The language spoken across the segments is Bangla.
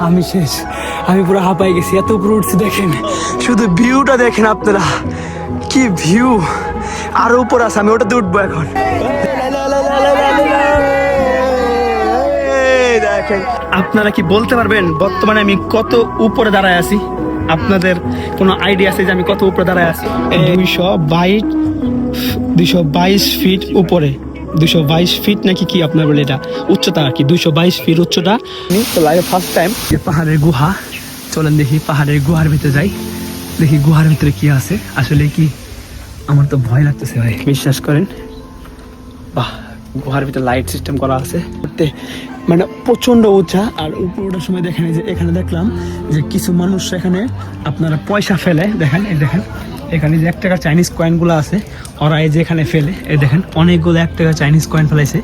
আমি শেষ। আমি পুরো হাঁপাই গেছি এত উপরে উঠছি দেখেন। শুধু ভিউটা দেখেন আপনারা। কি ভিউ আরও উপর আছে আমি ওটাতে উঠবো এখন। আপনারা কি বলতে পারবেন বর্তমানে আমি কত উপরে দাঁড়ায় আছি? আপনাদের কোনো আইডিয়া আছে যে আমি কত উপরে দাঁড়ায় আছি? দুইশো বাইশ দুইশো বাইশ ফিট উপরে। দুইশো বাইশ ফিট নাকি কি আপনার বলে এটা উচ্চতা আর কি? দুইশো বাইশ ফিট উচ্চতা। তো লাইফে ফার্স্ট টাইম পাহাড়ের গুহা। চলেন দেখি পাহাড়ের গুহার ভিতরে যাই। দেখি গুহার ভিতরে কি আছে। আসলে কি? আমার তো ভয় লাগতেছে ভাই। বিশ্বাস করেন। বাহ গুহার ভিতরে লাইট সিস্টেম করা আছে। মানে প্রচণ্ড উঁচা। আর উপর ওঠার সময় দেখেন যে এখানে দেখলাম যে কিছু মানুষ এখানে আপনারা পয়সা ফেলে। দেখেন এই দেখেন। এখানে যে এক টাকা চাইনিজ কয়েনগুলো আছে, ওরা এই যে এখানে ফেলে, এই দেখেন, অনেকগুলো এক টাকা চাইনিজ কয়েন ফেলাইছে।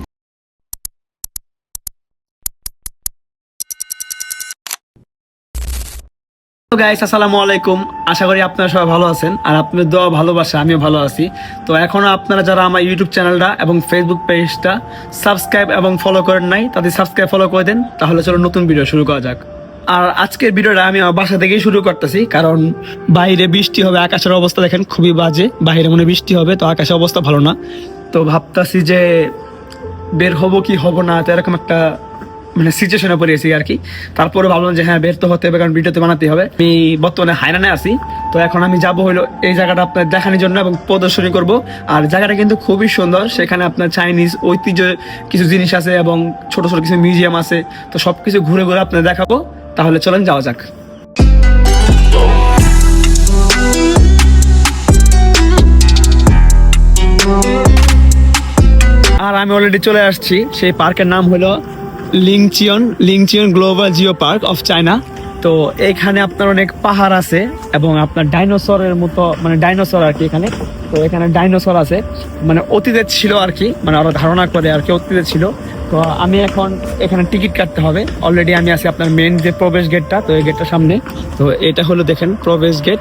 গাইস আসসালামু আলাইকুম। আশা করি আপনারা সবাই ভালো আছেন, আর আপনাদের দোয়া, ভালোবাসা, আমিও ভালো আছি। তো এখনও আপনারা যারা আমার ইউটিউব চ্যানেলটা এবং ফেসবুক পেজটা সাবস্ক্রাইব এবং ফলো করেন নাই, তাদের সাবস্ক্রাইব ফলো করে দেন। তাহলে চলো নতুন ভিডিও শুরু করা যাক। আর আজকের ভিডিওটা আমি আমার বাসা থেকেই শুরু করতেছি, কারণ বাইরে বৃষ্টি হবে, আকাশের অবস্থা দেখেন খুবই বাজে, বাইরে মনে বৃষ্টি হবে, তো আকাশের অবস্থা ভালো না। তো ভাবতাছি যে বের হব কি হব না, তো এরকম একটা মানে সিচুয়েশনে পড়েছি আর কি। তারপরে ভাবলাম যে হ্যাঁ বের তো হতে হবে, কারণ ভিডিওতে বানাতে হবে। আমি বর্তমানে হাইরানে আছি, তো এখন আমি যাব হলো এই জায়গাটা আপনার দেখানোর জন্য এবং প্রদর্শনী করব। আর জায়গাটা কিন্তু খুবই সুন্দর, সেখানে আপনার চাইনিজ ঐতিহ্য কিছু জিনিস আছে এবং ছোট ছোট কিছু মিউজিয়াম আছে, তো সব কিছু ঘুরে ঘুরে আপনার দেখাবো। তাহলে চলেন, যাওয়া যাক। আর আমি অলরেডি চলে আসছি, সেই পার্কের নাম হলো লিংচিয়ন লিংচিয়ন global geo park of China. তো এখানে আপনার অনেক পাহাড় আছে এবং আপনার ডাইনোসরের মতো মানে ডাইনোসর আর কি এখানে। তো এখানে ডাইনোসর আছে। মানে অতীতে ছিল আর কি মানে ওরা ধারণা করে আর কি অতীতে ছিল। তো আমি এখন এখানে টিকিট কাটতে হবে। অলরেডি আমি আছি আপনার মেন যে প্রবেশ গেটটা তো এই গেটটার সামনে। তো এটা হলো দেখেন প্রবেশ গেট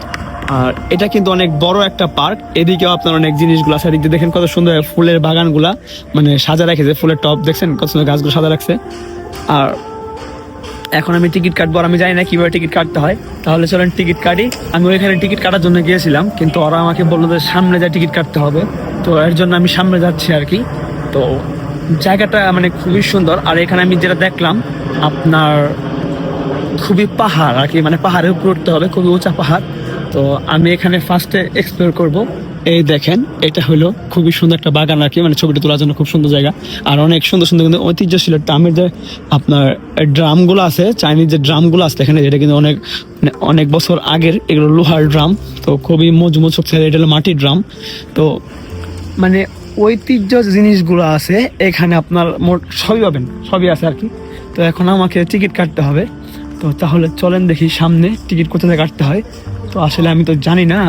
আর এটা কিন্তু অনেক বড় একটা পার্ক। এদিকেও আপনার অনেক জিনিসগুলো আছে। এদিকে দেখেন কত সুন্দর ফুলের বাগানগুলা মানে সাজা রেখেছে ফুলের টপ, দেখছেন? কত সুন্দর গাছগুলো সাজা রাখছে। আর এখন আমি টিকিট কাটবো আর আমি জানি না কীভাবে টিকিট কাটতে হয়। তাহলে চলেন টিকিট কাটি। আমি ওইখানে টিকিট কাটার জন্য গিয়েছিলাম, কিন্তু ওরা আমাকে বলল যে সামনে যা টিকিট কাটতে হবে। তো এর জন্য আমি সামনে যাচ্ছি আর কি। তো জায়গাটা মানে খুবই সুন্দর। আর এখানে আমি যেটা দেখলাম, আপনার খুবই পাহাড় আর কি মানে পাহাড়ে উপরে উঠতে হবে, খুবই উঁচা পাহাড়। তো আমি এখানে ফার্স্টে এক্সপ্লোর করব। এই দেখেন, এটা হলো খুবই সুন্দর একটা বাগান আর কি মানে ছবিটা তোলার জন্য খুব সুন্দর জায়গা। আর অনেক সুন্দর সুন্দর কিন্তু ঐতিহ্যশীল ড্রামের যে আপনার ড্রামগুলো আছে, চাইনিজ যে ড্রামগুলো আছে এখানে এটা কিন্তু অনেক মানে অনেক বছর আগের, এগুলো লোহার ড্রাম। তো খুবই মজবুত শক্তিশালী এটা হলো মাটির ড্রাম। তো মানে ঐতিহ্য জিনিসগুলো আছে, এখানে আপনার মোট সবই পাবেন সবই আছে আর কি। তো এখন আমাকে টিকিট কাটতে হবে। তো তাহলে চলেন দেখি সামনে টিকিট কোথায় কাটতে হয়। তো আসলে আমি তো জানি না।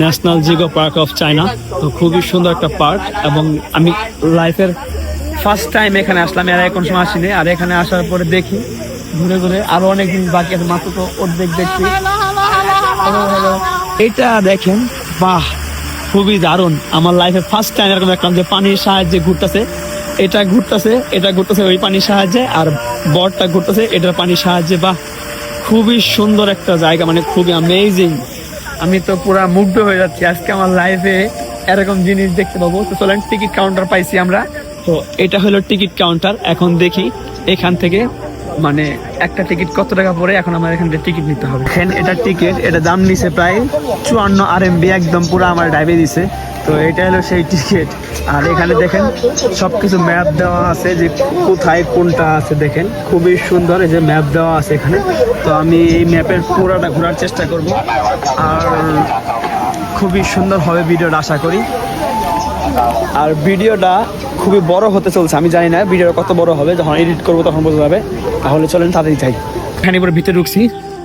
National geo park of China তো খুবই সুন্দর একটা পার্ক এবং আমি লাইফের ফার্স্ট টাইম এখানে আসলাম আর এখন সময় আসিনি। আর এখানে আসার পরে দেখি, ঘুরে ঘুরে আরও অনেক দিন বাকি আছে, মাত্র তো অর্ধেক দেখছি. এটা দেখেন, বাহ, খুবই দারুণ। আমার লাইফে ফার্স্ট টাইম এরকম দেখলাম যে পানির সাহায্যে ঘুরতেছে। এটা ঘুরতেছে এটা ঘুরতেছে ওই পানির সাহায্যে, আর বরটা ঘুরতেছে, এটার পানির সাহায্যে, বাহ। খুবই সুন্দর একটা জায়গা মানে খুবই অ্যামেজিং আমি তো পুরা মুগ্ধ হয়ে যাচ্ছি, আজকে আমার লাইফে এরকম জিনিস দেখতে পাবো। তো চলেন টিকিট কাউন্টার পাইছি আমরা। তো এটা হলো টিকিট কাউন্টার এখন দেখি এখান থেকে মানে একটা টিকিট কত টাকা পড়ে? এখন আমার এখান থেকে টিকিট নিতে হবে। এখানে এটা টিকিট এটা দাম নিছে প্রায় চুয়ান্ন আর এমবি একদম পুরো আমার ডাইভে দিছে। তো এটা হলো সেই টিকিট আর এখানে দেখেন সব কিছু ম্যাপ দেওয়া আছে যে কোথায় কোনটা আছে, দেখেন। খুবই সুন্দর এই যে ম্যাপ দেওয়া আছে এখানে। তো আমি এই ম্যাপের পুরোটা ঘোরার চেষ্টা করব। আর খুবই সুন্দর হবে ভিডিওটা, আশা করি। আর ভিডিওটা খুবই বড় হতে চলছে, আমি জানি না, ভিডিওটা কত বড় হবে, যখন এডিট করব তখন বোঝা যাবে। তাহলে চলেন তাড়াতাড়ি যাই। এখানে পরে ভিতরে ঢুকছি।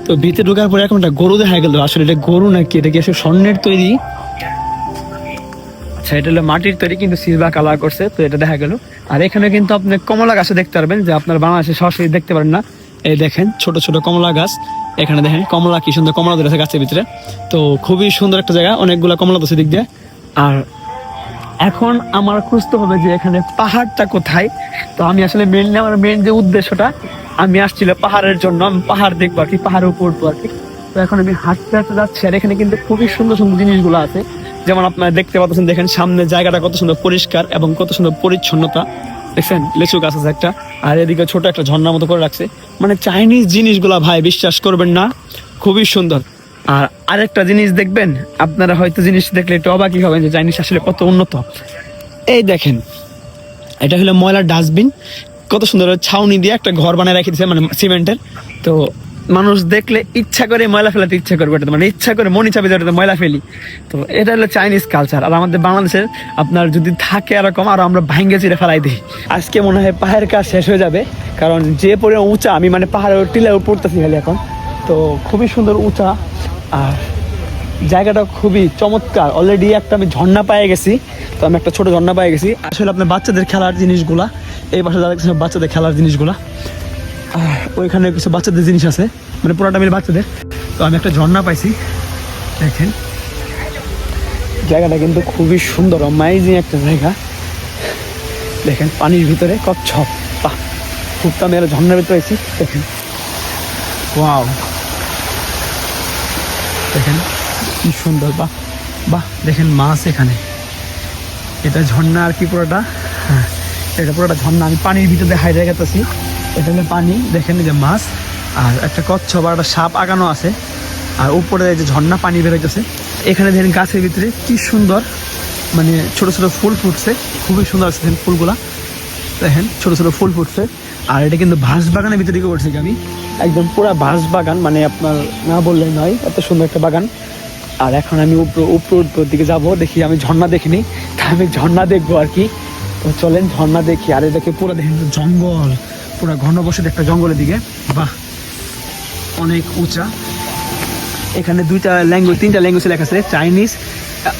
তো ভিতরে ঢুকার পরে এখন একটা গরু দেখা গেল, আসলে এটা গরু নাকি? এটা কি আসলে স্বর্ণের তৈরি? আচ্ছা এটা হলো মাটির তৈরি, কিন্তু সিলভার কালার করছে, তো এটা দেখা গেল। আর এখানে কিন্তু আপনি কমলা গাছে দেখতে পারবেন, যে আপনার বাংলাদেশে সরাসরি দেখতে পারেন না। এই দেখেন, ছোট ছোট কমলা গাছ। এখানে দেখেন, কমলা কি সুন্দর, কমলা ধরেছে গাছের ভিতরে। তো খুবই সুন্দর একটা জায়গা, অনেকগুলো কমলা ধরেছে দিক দিয়ে। আর এখন আমার খুঁজতে হবে যে এখানে পাহাড়টা কোথায়। তো আমি আসলে মেনলি আমার মেন যে উদ্দেশ্যটা, আমি আসছিল পাহাড়ের জন্য, আমি পাহাড় দেখব আর কি, পাহাড়ের উপর আর কি। তো এখন আমি হাঁটতে হাঁটতে যাচ্ছি আর এখানে কিন্তু খুবই সুন্দর সুন্দর জিনিসগুলো আছে। যেমন আপনারা দেখতে পাচ্ছেন, দেখেন সামনে জায়গাটা কত সুন্দর পরিষ্কার এবং কত সুন্দর পরিচ্ছন্নতা। দেখছেন? লেচু গাছ আছে একটা, আর এদিকে ছোট একটা ঝর্ণার মতো করে রাখছে। মানে চাইনিজ জিনিসগুলা ভাই, বিশ্বাস করবেন না, খুবই সুন্দর। আর আরেকটা জিনিস দেখবেন, আপনারা হয়তো জিনিস দেখলে একটু অবাকই হবেন যে চাইনিজ আসলে কত উন্নত। এই দেখেন, এটা হলো ময়লার ডাস্টবিন, কত সুন্দর ছাউনি দিয়ে একটা ঘর বানায় রেখে দিয়েছে মানে সিমেন্টের। তো মানুষ দেখলে ইচ্ছা করে ময়লা ফেলাতে ইচ্ছা করবে এটা মানে ইচ্ছা করে মনি চাপে যেটাতে ময়লা ফেলি। তো এটা হলো চাইনিজ কালচার। আর আমাদের বাংলাদেশের আপনার যদি থাকে এরকম, আর আমরা ভাঙ্গে চিরে ফেলাই দিই। আজকে মনে হয় পাহাড়ের কাজ শেষ হয়ে যাবে, কারণ যে পরে উঁচা, আমি মানে পাহাড়ের টিলে পড়তেছি খালি এখন। তো খুবই সুন্দর উঁচা আর জায়গাটা খুবই চমৎকার। অলরেডি একটা আমি ঝর্ণা পেয়ে গেছি, তো আমি একটা ছোট ঝর্ণা পেয়ে গেছি। আসলে আপনার বাচ্চাদের খেলার জিনিসগুলা, এই পাশে দেখছেন বাচ্চাদের খেলার জিনিসগুলা, আর ওইখানে কিছু বাচ্চাদের জিনিস আছে মানে পুরোটা মিলে বাচ্চাদের। তো আমি একটা ঝর্ণা পাইছি, দেখেন। জায়গাটা কিন্তু খুবই সুন্দর অ্যামাইজিং একটা জায়গা। দেখেন, পানির ভিতরে কচ্ছপ, বাহ, খুব তো আমি একটা ঝর্ণার ভিতরে আছি, দেখেন। ওয়াও দেখেন কি সুন্দর, বাহ বাহ, দেখেন মাছ এখানে। এটা ঝর্ণা আর কি পুরোটা? হ্যাঁ এটা পুরোটা ঝর্ণা। আমি পানির ভিতরে দেখাই দেখাতেছি এটা পানি, দেখেন যে মাছ। আর একটা কচ্ছপ আর একটা সাপ আগানো আছে। আর উপরে যে ঝর্ণা, পানি বেরোইতেছে এখানে দেখেন গাছের ভিতরে কি সুন্দর মানে ছোট ছোট ফুল ফুটছে। খুবই সুন্দর আছে ফুলগুলা। দেখেন, ছোট ছোট ফুল ফুটছে। আর এটা কিন্তু বাঁশ বাগানের ভিতরে দিকে করছি আমি একদম পুরো বাঁশ বাগান মানে আপনার না বললে নয়, এত সুন্দর একটা বাগান। আর এখন আমি উপর উপর উপর দিকে যাব, দেখি আমি ঝর্ণা দেখিনি। তা আমি ঝর্ণা দেখব আর কি। তো চলেন ঝর্ণা দেখি, আর এটাকে পুরো দেখেন জঙ্গল, পুরো ঘনবসত একটা জঙ্গলের দিকে। বাহ, অনেক উঁচা। এখানে দুইটা ল্যাঙ্গুয়েজ তিনটা ল্যাঙ্গুয়েজ লেখা আছে চাইনিজ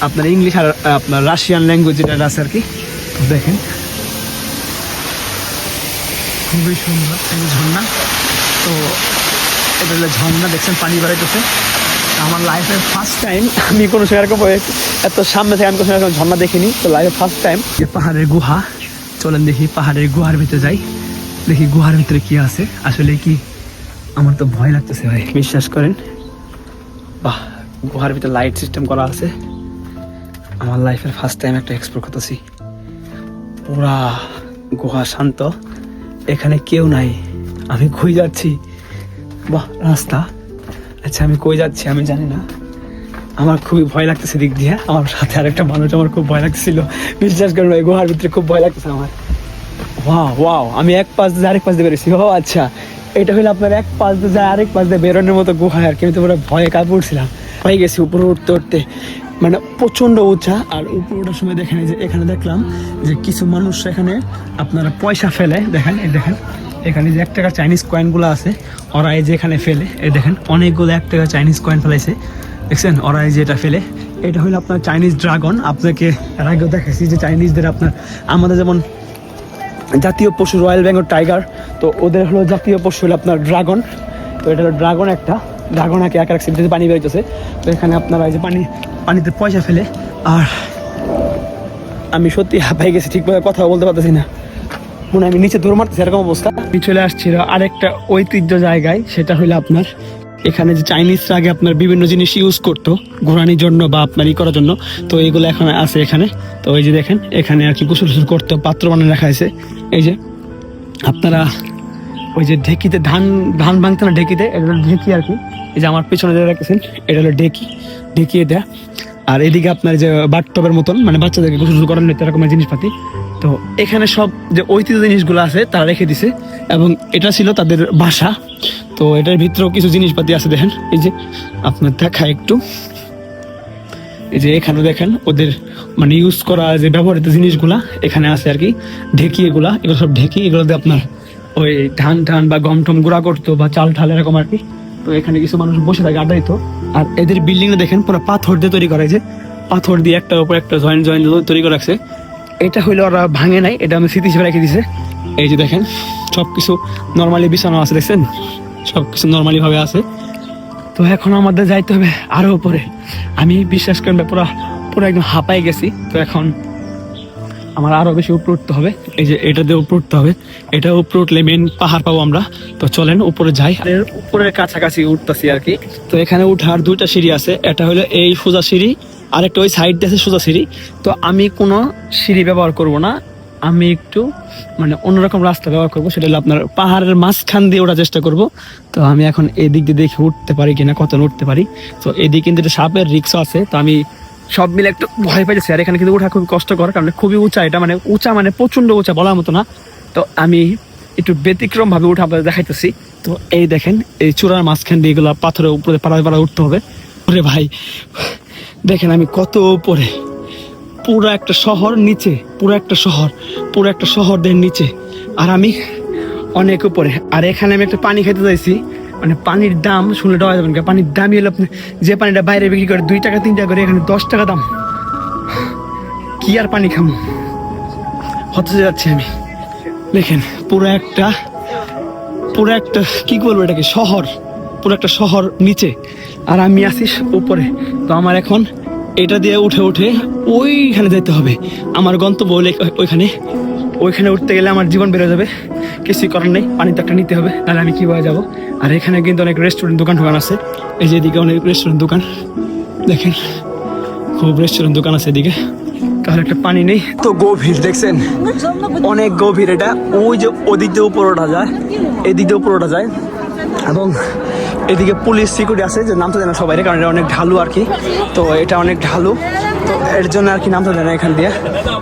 আপনার ইংলিশ আর আপনার রাশিয়ান ল্যাঙ্গুয়েজ যেটা আছে আর কি। দেখেন খুবই সুন্দর এই ঝর্ণা। তো এটা হলো ঝর্ণা, দেখছেন পানি বেড়াইতেছে আমার লাইফের ফার্স্ট টাইম আমি কোনো সেরকম এত সামনে থেকে আমি কোনো সেরকম ঝর্ণা দেখিনি। তো লাইফের ফার্স্ট টাইম যে পাহাড়ের গুহা, চলেন দেখি পাহাড়ের গুহার ভিতরে যাই। দেখি গুহার ভিতরে কি আছে। আসলে কি আমার তো ভয় লাগতেছে ভাই, বিশ্বাস করেন। বাহ, গুহার ভিতরে লাইট সিস্টেম করা আছে। আমার লাইফের ফার্স্ট টাইম একটা এক্সপ্লোর করতেছি। পুরা গুহা শান্ত। এখানে কেউ নাই। আমি কই যাচ্ছি? বাহ, রাস্তা। আচ্ছা আমি কই যাচ্ছি আমি জানি না। আমার খুবই ভয় লাগতেছে দিক দিয়ে। আমার সাথে আরেকটা মানুষ আমার খুব ভয় লাগতেছিল। বিশ্বাস করুন এই গুহার ভিতরে খুব ভয় লাগতেছে আমার। ওয়াও ওয়াও, আমি এক পাশ দিয়ে আরেক পাশ দিয়ে বেরোছি ও আচ্ছা। এটা হলো আপনার এক পাশ দিয়ে যায় আরেক পাশ দিয়ে বেরোনোর মতো গুহা আর কি। আমি তো পুরো ভয়ে কাঁপে উঠছিলাম। হয়ে গেছি উপরে উঠতে উঠতে। মানে প্রচণ্ড উঁচা, আর উপরে ওঠার সময় দেখেন যে এখানে দেখলাম যে কিছু মানুষ এখানে আপনারা পয়সা ফেলে, দেখেন, এই দেখেন, এখানে যে এক টাকা চাইনিজ কয়েনগুলো আছে, ওরা যে এখানে ফেলে, এই দেখেন, অনেকগুলো এক টাকা চাইনিজ কয়েন ফেলাইছে, দেখছেন, ওরা যে এটা ফেলে। এটা হলো আপনার চাইনিজ ড্রাগন আপনাকে এর আগেও দেখেছি যে চাইনিজদের আপনার, আমাদের যেমন জাতীয় পশু রয়্যাল বেঙ্গল টাইগার তো ওদের হলো জাতীয় পশু হলো আপনার ড্রাগন তো এটা হলো ড্রাগন একটা। ড্রাগন আঁকে এক এক সিটিতে পানি বেরোচ্ছে তো এখানে আপনারা এই যে পানি, পানিতে পয়সা ফেলে, আর আমি সত্যি হাঁপাই গেছি, ঠিকভাবে কথা বলতে পারতেছি না। মনে আমি নিচে দৌড় মারতেছি, এরকম অবস্থা। আমি চলে আসছিল আরেকটা ঐতিহ্য জায়গায়, সেটা হলো আপনার, এখানে যে চাইনিজরা আগে আপনার বিভিন্ন জিনিস ইউজ করতো, ঘোরানির জন্য বা আপনার ই করার জন্য। তো এগুলো এখন আছে এখানে। তো এই যে দেখেন, এখানে আর কি গোসল করতো পাত্র বানিয়ে রাখা হয়েছে। এই যে, আপনারা ওই যে ঢেকিতে ধান ধান ভাঙতে না ঢেকিতে, এটা ঢেকি আর কি। এই যে আমার পিছনে যে রাখেছেন এটা হলো ঢেকি, ঢেকিয়ে দেয়া। আর এদিকে আপনার যে বাথটবের মতন মানে বাচ্চাদেরকে গোসল নিতে এরকমের জিনিসপাতি। তো এখানে সব যে ঐতিহ্য জিনিসগুলো আছে, তারা রেখে দিছে। এবং এটা ছিল তাদের বাসা। তো এটার ভিতরেও কিছু জিনিসপাতি আছে দেখেন। এই যে আপনার দেখা একটু। এই যে এখানে দেখেন, ওদের মানে ইউজ করা যে ব্যবহৃত জিনিসগুলা, এখানে আছে আর কি। ঢেকি এগুলা, এগুলো সব ঢেকি, এগুলোতে আপনার ওই ধান টান বা গম টম গুঁড়া করতো বা চাল ঠাল এরকম আর কি। তো এখানে কিছু মানুষ বসে থাকে আড্ডা দিত। আর এদের বিল্ডিংটা দেখেন, পুরো পাথর দিয়ে তৈরি করা হয়েছে পাথর দিয়ে একটা উপর একটা জয়েন্ট জয়েন্ট তৈরি করে রাখছে এটা হইল ওরা ভাঙে নাই, এটা আমি স্মৃতি হিসেবে রেখে দিছে। এই যে দেখেন সব কিছু নর্মালি বিছানো আছে, দেখছেন? সব কিছু নর্মালি ভাবে আছে। তো এখন আমাদের যাইতে হবে আরও উপরে। আমি বিশ্বাস করেন পুরো পুরো একদম হাঁপাই গেছি। তো এখন আমার আরও বেশি উপরে উঠতে হবে। এই যে এটা দিয়ে উপরে উঠতে হবে। এটা উপরে উঠলে মেন পাহাড় পাবো আমরা। তো চলেন উপরে যাই। এর উপরের কাছাকাছি উঠতেছি আর কি। তো এখানে উঠার দুইটা সিঁড়ি আছে। এটা হলো এই সোজা সিঁড়ি আর একটা ওই সাইড দিয়ে আছে সোজা সিঁড়ি। তো আমি কোনো সিঁড়ি ব্যবহার করব না। আমি একটু মানে অন্যরকম রাস্তা ব্যবহার করব। সেটা হলো আপনার পাহাড়ের মাঝখান দিয়ে ওঠার চেষ্টা করব। তো আমি এখন এদিক দিয়ে দেখে উঠতে পারি কিনা কত উঠতে পারি। তো এদিকে কিন্তু একটা সাপের রিক্সও আছে। তো আমি সব মিলে একটু ভয় পাইছি আর এখানে কিন্তু ওঠা খুবই কষ্টকর, কারণ খুবই উঁচা, এটা মানে উঁচা মানে প্রচণ্ড উঁচা বলার মতো না। তো আমি একটু ব্যতিক্রম ভাবে উঠা আপনাদের দেখাইতেছি। তো এই দেখেন, এই চূড়ার মাঝখান দিয়ে এগুলো পাথরের উপরে পাড়ায় পাড়া উঠতে হবে। ওরে ভাই, দেখেন আমি কত উপরে। পুরো একটা শহর নিচে, পুরো একটা শহর, পুরো একটা শহর দেন নিচে। আর আমি অনেক উপরে। আর এখানে আমি একটা পানি খেতে চাইছি মানে পানির দাম শুনলে ডরা যাবেন পানির দামই হলো আপনি যে পানিটা বাইরে বিক্রি করে দুই টাকা, তিন টাকা করে, এখানে দশ টাকা দাম। কি আর পানি খামো? হতে যাচ্ছি আমি। দেখেন, পুরো একটা পুরো একটা, কি বলব এটাকে, শহর, পুরো একটা শহর নিচে। আর আমি আছি উপরে। তো আমার এখন এটা দিয়ে উঠে উঠে ওইখানে যেতে হবে। আমার গন্তব্য ওইখানে। ওইখানে উঠতে গেলে আমার জীবন বেড়ে যাবে। কিছুই করার নেই পানি তো একটা নিতে হবে তাহলে আমি কীভাবে যাব? আর এখানে কিন্তু অনেক রেস্টুরেন্ট দোকান টোকান আছে। এই যে এদিকে অনেক রেস্টুরেন্ট দোকান। দেখেন, খুব রেস্টুরেন্ট দোকান আছে এদিকে। তাহলে একটা পানি নেই। তো গভীর, দেখছেন? অনেক গভীর এটা। ওই যে ওদিক দিয়ে উপরে ওঠা যায়, এদিক দিয়ে উপরে ওঠা যায়। এবং এদিকে পুলিশ সিকিউরিটি আছে, যে নামতে দেয় না সবাই কারণ এটা অনেক ঢালু আর কি। তো এটা অনেক ঢালু। তো এর জন্য আর কি নামতে দেয় না এখান দিয়ে।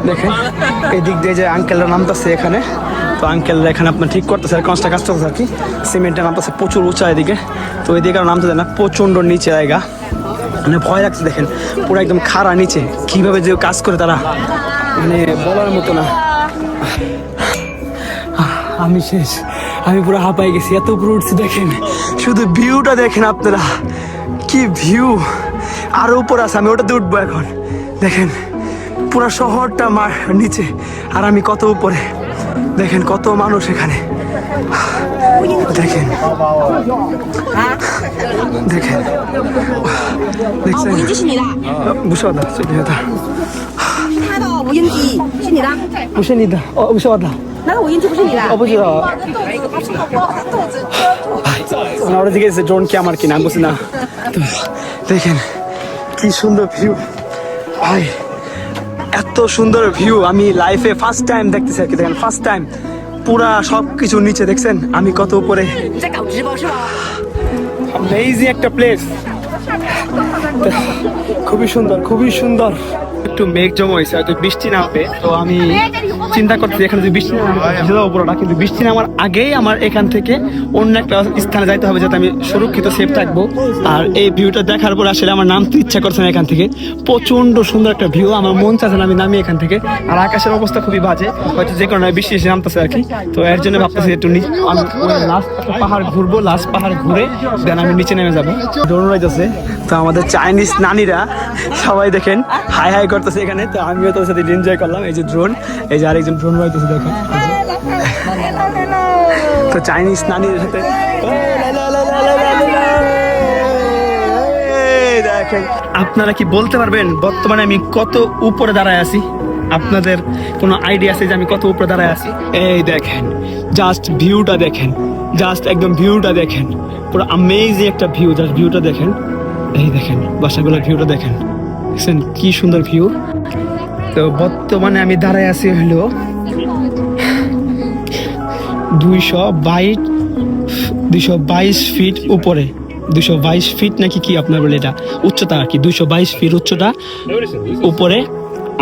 দেখেন, এদিক দিয়ে যে আঙ্কেলরা নামতেছে এখানে। তো আঙ্কেলরা এখানে আপনার ঠিক করতেছে, আর কাজটা কাজ করতেছে আর কি। সিমেন্টটা নামতেছে, প্রচুর উঁচা এদিকে। তো এদিকে আর নামতে দেয় না, প্রচণ্ড নিচে জায়গা। মানে ভয় লাগছে, দেখেন, পুরো একদম খাড়া নিচে। কীভাবে যে কাজ করে তারা? মানে বলার মতো না। আমি শেষ। আমি পুরো হাঁপাই গেছি, এত উপরে উঠছি, দেখেন। শুধু ভিউটা দেখেন আপনারা। কি ভিউ আরো উপর আছে আমি ওটাতে উঠবো এখন দেখেন পুরো শহরটা মার নিচে আর আমি কত উপরে দেখেন কত মানুষ এখানে দেখেন দেখেন দেখছেন 无人机是你的， বুঝতে পারলাম চলে যেতাম 他的无人机是你的， বুঝে নিতাম ও বুঝতে পারলাম 那个无人机不是你的 ও。বুঝতে পারলাম ওরা দিকে ড্রোন কি আমার কিনা আমি বুঝি না তো দেখেন কি সুন্দর ভিউ আই, এত সুন্দর ভিউ আমি লাইফে ফার্স্ট টাইম দেখতেছি আর কি, দেখেন ফার্স্ট টাইম পুরা সব কিছু নিচে, দেখছেন? আমি কত উপরে। অ্যামেজিং একটা প্লেস খুবই সুন্দর খুবই সুন্দর। একটু মেঘ জমা হয়েছে, হয়তো বৃষ্টি নামবে। তো আমি চিন্তা করছি এখানে যদি বৃষ্টি ভিজে পুরোটা কিন্তু বৃষ্টি নামার আগেই আমার এখান থেকে অন্য একটা স্থানে যাইতে হবে যাতে আমি সুরক্ষিত সেফ থাকব। আর এই ভিউটা দেখার পর আসলে আমার নামতে ইচ্ছা করছে না এখান থেকে। প্রচণ্ড সুন্দর একটা ভিউ আমার মন চাচ্ছে না আমি নামি এখান থেকে। আর আকাশের অবস্থা খুবই বাজে হয়তো যে কারণে বৃষ্টি এসে নামতেছে আর কি। তো এর জন্য ভাবতেছি একটু লাস্ট পাহাড় ঘুরবো লাস্ট পাহাড় ঘুরে দেন আমি নিচে নেমে যাব। ড্রোন রাইতেছে। তো আমাদের চাইনিজ নানিরা সবাই দেখেন হাই হাই করতেছে এখানে। তো আমিও তোর সাথে এনজয় করলাম এই যে ড্রোন এই যে আরেকজন ড্রোন রাইতেছে দেখেন তো চাইনিজ নানির সাথে আপনারা কি বলতে পারবেন, বর্তমানে আমি কত উপরে দাঁড়ায় আছি? আপনাদের কোনো আইডিয়া আছে যে আমি কত উপরে দাঁড়ায় আছি? এই দেখেন জাস্ট ভিউটা দেখেন জাস্ট একদম ভিউটা দেখেন। পুরো আমেজিং একটা ভিউ জাস্ট ভিউটা দেখেন। এই দেখেন, বাসাগুলোর ভিউটা দেখেন। দেখছেন কি সুন্দর ভিউ তো বর্তমানে আমি দাঁড়ায় আছি হলো দুইশো বাইশ দুইশো বাইশ ফিট উপরে। দুশো বাইশ ফিট নাকি কি আপনার বলে এটা? উচ্চতা আর কি। দুইশো বাইশ ফিট উচ্চতা উপরে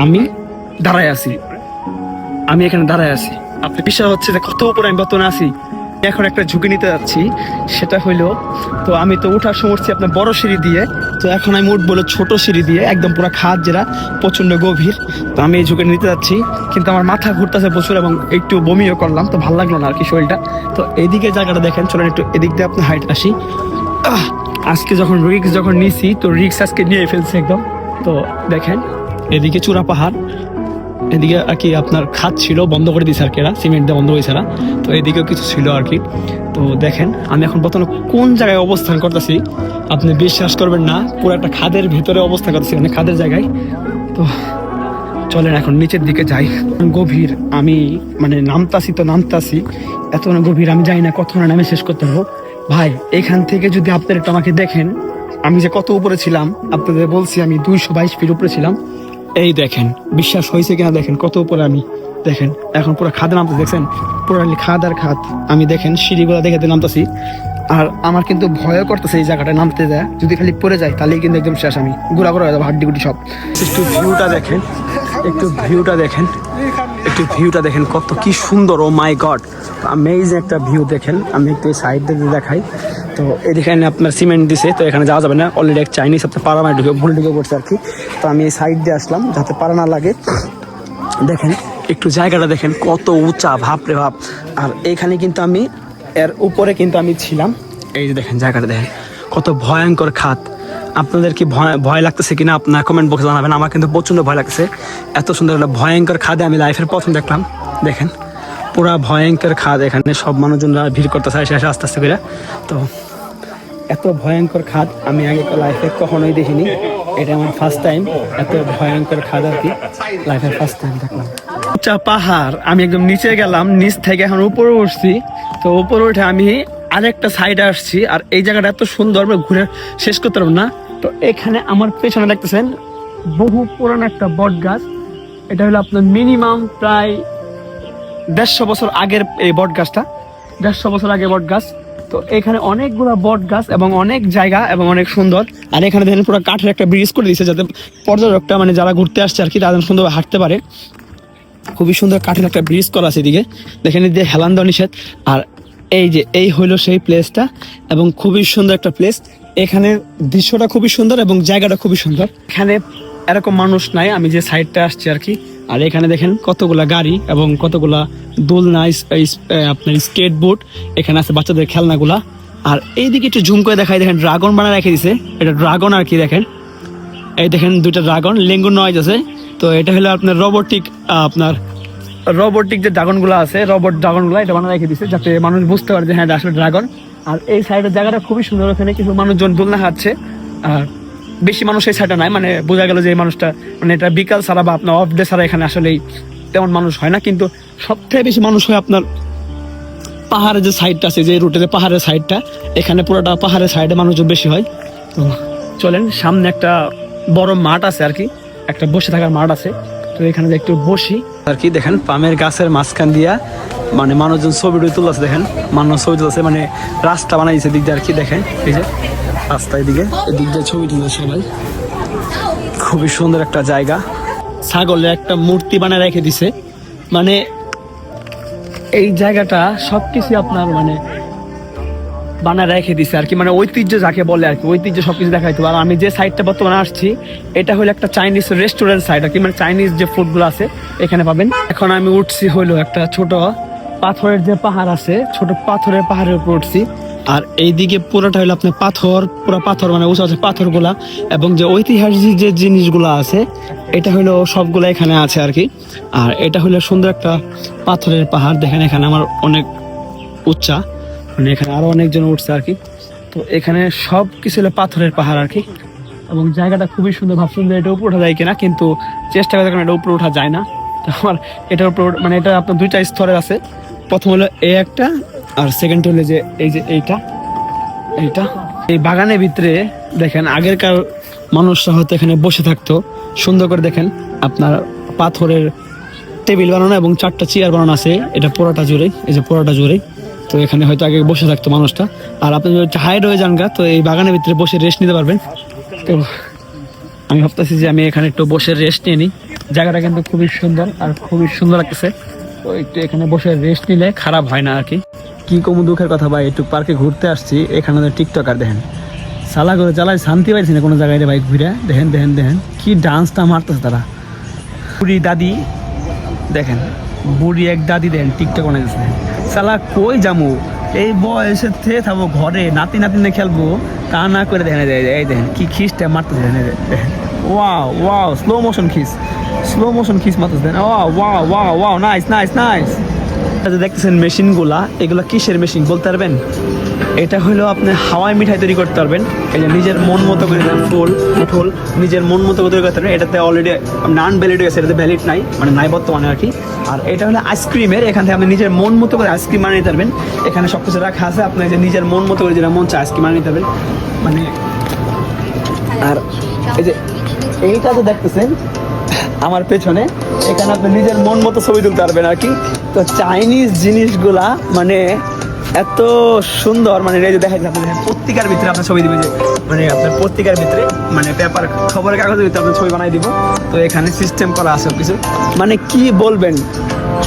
আমি দাঁড়ায় আছি। আমি এখানে দাঁড়ায় আছি। আপনি বিশ্বাস হচ্ছে যে কত উপরে আমি বর্তমানে আছি? এখন একটা ঝুঁকি নিতে যাচ্ছি। সেটা হইল, তো আমি তো সময় উঠছি আপনার বড় সিঁড়ি দিয়ে। তো এখন আমি উঠবো ছোট সিঁড়ি দিয়ে, একদম পুরো খাদ যেটা প্রচণ্ড গভীর। তো আমি এই ঝুঁকি নিতে যাচ্ছি, কিন্তু আমার মাথা ঘুরতেছে প্রচুর এবং একটু বমিও করলাম, তো ভালো লাগল না আর কি শরীরটা। তো এদিকে জায়গাটা দেখেন, চলেন একটু এদিক দিয়ে আপনার হাইট আসি। আজকে যখন রিক্স যখন নিছি, তো রিক্স আজকে নিয়ে ফেলছে একদম। তো দেখেন, এদিকে চূড়া পাহাড়, এদিকে আর কি আপনার খাত ছিল, বন্ধ করে দিয়েছে আর কি এরা, সিমেন্ট দিয়ে বন্ধ হয়েছে তো এদিকেও কিছু ছিল আর কি। তো দেখেন, আমি এখন বর্তমানে কোন জায়গায় অবস্থান করতেছি আপনি বিশ্বাস করবেন না, পুরো একটা খাদের ভিতরে অবস্থা করতেছি মানে খাদের জায়গায়। তো চলেন এখন নিচের দিকে যাই। গভীর আমি মানে নামতাছি তো নামতাছি এত গভীর আমি জানি না কত নামে শেষ করতে পারব। ভাই, এখান থেকে যদি আপনারা একটু আমাকে দেখেন, আমি যে কত উপরে ছিলাম, আপনাদের বলছি আমি দুইশো বাইশ ফিট উপরে ছিলাম। এই দেখেন, বিশ্বাস হয়েছে কিনা দেখেন, কত উপরে আমি। দেখেন, এখন পুরো খাদ নামতে দেখছেন? পুরো খাদ আর খাদ। আমি দেখেন, সিঁড়িগুলো দেখে নামতেছি। আর আমার কিন্তু ভয় করতেছে এই জায়গাটা নামতে যায়। যদি খালি পড়ে যায়, তাহলেই কিন্তু একদম শেষ আমি। গুড়া হয়ে যাব, হাড্ডি গুটি সব। একটু ভিউটা দেখেন, একটু ভিউটা দেখেন, একটু ভিউটা দেখেন কত কি সুন্দর ও মাই গড আমেজিং একটা ভিউ দেখেন। আমি একটু সাইড দিয়ে দেখাই। তো এখানে আপনার সিমেন্ট দিছে, তো এখানে যাওয়া যাবে না। অলরেডি এক চাইনিজ আপনার পাড়া মায় ঢুকে, ভুল ঢুকে পড়ছে আর কি। তো আমি এই সাইড দিয়ে আসলাম, যাতে পাড়া না লাগে। দেখেন, একটু জায়গাটা দেখেন, কত উঁচা ভাব রে ভাব। আর এখানে কিন্তু আমি এর উপরে কিন্তু আমি ছিলাম। এই যে দেখেন জায়গাটা দেখেন, কত ভয়ঙ্কর খাত। আপনাদের কি ভয় ভয় লাগতেছে কিনা আপনার কমেন্ট বক্সে জানাবেন। আমার কিন্তু প্রচণ্ড ভয় লাগছে এত সুন্দর একটা ভয়ঙ্কর খাদে আমি লাইফের প্রথম দেখলাম। দেখেন, পুরা ভয়ঙ্কর খাদ এখানে। সব মানুষজনরা ভিড় করতেছে, এসে এসে আস্তে আস্তে করে। তো, এত ভয়ঙ্কর খাদ আমি আগে লাইফে কখনোই দেখিনি। এটা আমার ফার্স্ট টাইম এত ভয়ঙ্কর খাদ আর কি। লাইফের ফার্স্ট টাইম দেখলাম। উঁচা পাহাড়। আমি একদম নিচে গেলাম, নিচ থেকে এখন উপরে উঠছি। তো উপরে উঠে আমি আরেকটা সাইডে আসছি, আর এই জায়গাটা এত সুন্দর ঘুরে শেষ করতে পারব না। তো এখানে আমার পেছনে দেখতেছেন বহু পুরানো একটা বট গাছ। এটা হলো আপনার মিনিমাম প্রায় দেড়শো বছর আগের এই বট গাছটা। দেড়শো বছর আগে বট গাছ। তো এখানে অনেকগুলো বট গাছ এবং অনেক জায়গা এবং অনেক সুন্দর। আর এখানে দেখেন পুরো কাঠের একটা ব্রিজ করে দিয়েছে যাতে পর্যটকটা মানে যারা ঘুরতে আসছে আর কি তাদের সুন্দরভাবে হাঁটতে পারে। খুবই সুন্দর কাঠের একটা ব্রিজ করা আছে এদিকে। দেখেন এদিকে হেলান দেওয়া নিষেধ। আর এই যে, এই হইল সেই প্লেসটা এবং খুবই সুন্দর একটা প্লেস এখানে দৃশ্যটা খুবই সুন্দর এবং জায়গাটা খুবই সুন্দর। এখানে এরকম মানুষ নাই, আমি যে সাইডটা আসছি আর কি। আর এখানে দেখেন কতগুলা গাড়ি এবং কতগুলা দোলনা আপনার স্কেট বোর্ড এখানে আছে বাচ্চাদের খেলনাগুলা। আর এইদিকে একটু ঝুম করে দেখাই, দেখেন ড্রাগন বানা রেখে দিছে। এটা ড্রাগন আর কি দেখেন। এই দেখেন দুইটা ড্রাগন লেঙ্গুর নয়েজ আছে। তো এটা হলো আপনার রোবোটিক আপনার রোবোটিক যে ড্রাগনগুলো আছে রোবট ড্রাগনগুলো এটা বানা রেখে দিছে যাতে মানুষ বুঝতে পারে যে হ্যাঁ আসলে ড্রাগন আর এই সাইডের জায়গাটা খুবই সুন্দর, ওখানে কিছু মানুষজন দোলনা খাচ্ছে। আর বেশি মানুষ এই সাইডে নাই মানে বোঝা গেল যে এই মানুষটা মানে এটা বিকাল ছাড়া বা আপনার অফ ডে ছাড়া এখানে আসলেই তেমন মানুষ হয় না। কিন্তু সবথেকে বেশি মানুষ হয় আপনার পাহাড়ের যে সাইডটা আছে, যে রুটে যে পাহাড়ের সাইডটা এখানে পুরোটা পাহাড়ের সাইডে মানুষজন বেশি হয়। তো চলেন, সামনে একটা বড় মাঠ আছে আর কি। একটা বসে থাকার মাঠ আছে। তো এখানে একটু বসি। আর কি দেখেন, পামের গাছের মাঝখান দিয়া মানে মানুষজন ছবি টবি তুলতেছে, দেখেন। মানুষ ছবি তুলতেছে মানে রাস্তা বানাইছে দিক দিয়ে আর কি দেখেন। এই যে রাস্তা এদিকে, এদিক দিয়ে ছবি তুলছে সবাই। খুবই সুন্দর একটা জায়গা। ছাগলের একটা মূর্তি বানায় রেখে দিছে। মানে এই জায়গাটা সবকিছু আপনার মানে বানা রেখে দিছে আর কি মানে ঐতিহ্য যাকে বলে আর কি, ঐতিহ্য সবকিছু দেখাইতে আর আমি যে সাইডটা বর্তমানে আসছি, এটা হলো একটা চাইনিজ রেস্টুরেন্ট সাইড আর কি মানে চাইনিজ যে ফুডগুলো আছে, এখানে পাবেন। এখন আমি উঠছি হলো একটা ছোট পাথরের যে পাহাড় আছে, ছোট পাথরের পাহাড়ের উপর উঠছি। আর এইদিকে পুরোটা হলো আপনার পাথর, পুরো পাথর মানে উঁচু আছে পাথরগুলা, এবং যে ঐতিহাসিক যে জিনিসগুলো আছে, এটা হলো সবগুলো এখানে আছে আর কি। আর এটা হলো সুন্দর একটা পাথরের পাহাড়, দেখেন এখানে আমার অনেক উচ্চা। মানে এখানে আরও অনেকজন উঠছে আর কি। তো এখানে সব কিছু হলো পাথরের পাহাড় আর কি। এবং জায়গাটা খুবই সুন্দর ভাবছিলাম যে এটা উপরে ওঠা যায় কিনা, কিন্তু চেষ্টা করে দেখলাম এটা উপরে ওঠা যায় না। তো আমার এটার উপর মানে এটা আপনার দুইটা স্তরের আছে। প্রথম হলো এ একটা, আর সেকেন্ড হলো যে এই যে এইটা এইটা। এই বাগানের ভিতরে দেখেন, আগেরকার মানুষরা হয়তো এখানে বসে থাকতো। সুন্দর করে দেখেন, আপনার পাথরের টেবিল বানানো এবং চারটা চেয়ার বানানো আছে। এটা পোড়াটা জুড়ে এই যে পোড়াটা জুড়ে তো এখানে হয়তো আগে বসে থাকতো মানুষটা। আর আপনি যদি হাইড হয়ে যান গা, তো এই বাগানের ভিতরে বসে রেস্ট নিতে পারবেন। তো আমি ভাবতেছি যে আমি এখানে একটু বসে রেস্ট নিয়ে নিই। জায়গাটা কিন্তু খুবই সুন্দর আর খুবই সুন্দর লাগতেছে। তো একটু এখানে বসে রেস্ট নিলে খারাপ হয় না আর কি। কি কম দুঃখের কথা ভাই, একটু পার্কে ঘুরতে আসছি। এখানে টিকটক আর দেখেন। সালা করে চালাই শান্তি পাইছি না কোনো জায়গায় বাইক ঘুরে। দেখেন দেখেন দেখেন। কি ডান্সটা মারতেছে তারা। বুড়ি দাদি, দেখেন। বুড়ি এক দাদি দেন টিকটক বানাইতেছে সালা কই যামু? এই বয়সে থে থাকব ঘরে, নাতি নাতি নিয়ে খেলব, তা না করে দেখেন এই যে- এই দেখেন কি খিসটা মারতে দেখেন যে- wow wow slow motion খিস slow motion খিস মারতেছে দেখেন wow wow wow wow nice nice nice দেখতেছেন মেশিনগুলা, এগুলা কিসের মেশিন বলতে পারবেন? এটা হলো আপনি হাওয়াই মিঠাই তৈরি করতে পারবেন। এই যে নিজের মন মতো করে ফুল ফুল নিজের মন মতো করে তৈরি করতে পারবেন। এটাতে অলরেডি নান ভ্যালিড গেছে, এটাতে ভ্যালিড নাই মানে নাই বর্তমানে আর কি। আর এটা হলো আইসক্রিমের, এখান থেকে আপনি নিজের মন মতো করে আইসক্রিম বানিয়ে নিতে পারবেন। এখানে সব কিছু রাখা আছে আপনি যে নিজের মন মতো করে যেটা মন চায় আইসক্রিম বানিয়ে নিতে পারবেন। মানে আর এই যে এইটা তো দেখতেছেন, আমার পেছনে, এখানে আপনি নিজের মন মতো ছবি তুলতে পারবেন আর কি। তো চাইনিজ জিনিসগুলা মানে এত সুন্দর মানে এই যে দেখা আপনার পত্রিকার ভিতরে আপনার ছবি দিবে যে মানে আপনার পত্রিকার ভিতরে মানে পেপার খবরের কাগজের ভিতরে আপনার ছবি বানাই দিব তো এখানে সিস্টেম করা আছে কিছু মানে কি বলবেন?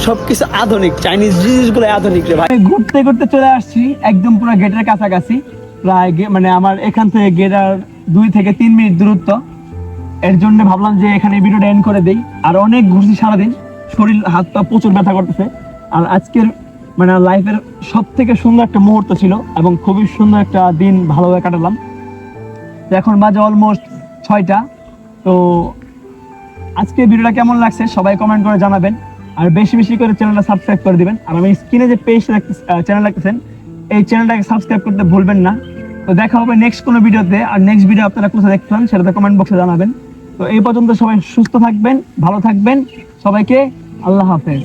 সবকিছু আধুনিক চাইনিজ জিনিসগুলো আধুনিক রে ভাই। ঘুরতে ঘুরতে চলে আসছি একদম পুরো গেটের কাছাকাছি। প্রায় মানে আমার এখান থেকে গেট আর দুই থেকে তিন মিনিট দূরত্ব। এর জন্য ভাবলাম যে এখানে ভিডিওটা এন্ড করে দেই। আর অনেক ঘুরছি সারাদিন শরীর হাত পা প্রচুর ব্যথা করতেছে। আর আজকের মানে লাইফের সব থেকে সুন্দর একটা মুহূর্ত ছিল এবং খুবই সুন্দর একটা দিন ভালোভাবে কাটালাম। এখন বাজে অলমোস্ট ছয়টা। তো আজকে ভিডিওটা কেমন লাগছে সবাই কমেন্ট করে জানাবেন। আর বেশি বেশি করে চ্যানেলটা সাবস্ক্রাইব করে দিবেন। আর আমি স্ক্রিনে যে পেজ চ্যানেল রাখতেছেন, এই চ্যানেলটাকে সাবস্ক্রাইব করতে ভুলবেন না। তো দেখা হবে নেক্সট কোনো ভিডিওতে। আর নেক্সট ভিডিও আপনারা কোথায় দেখতে চান সেটাতে কমেন্ট বক্সে জানাবেন। তো এই পর্যন্ত সবাই সুস্থ থাকবেন, ভালো থাকবেন। সবাইকে আল্লাহ হাফেজ।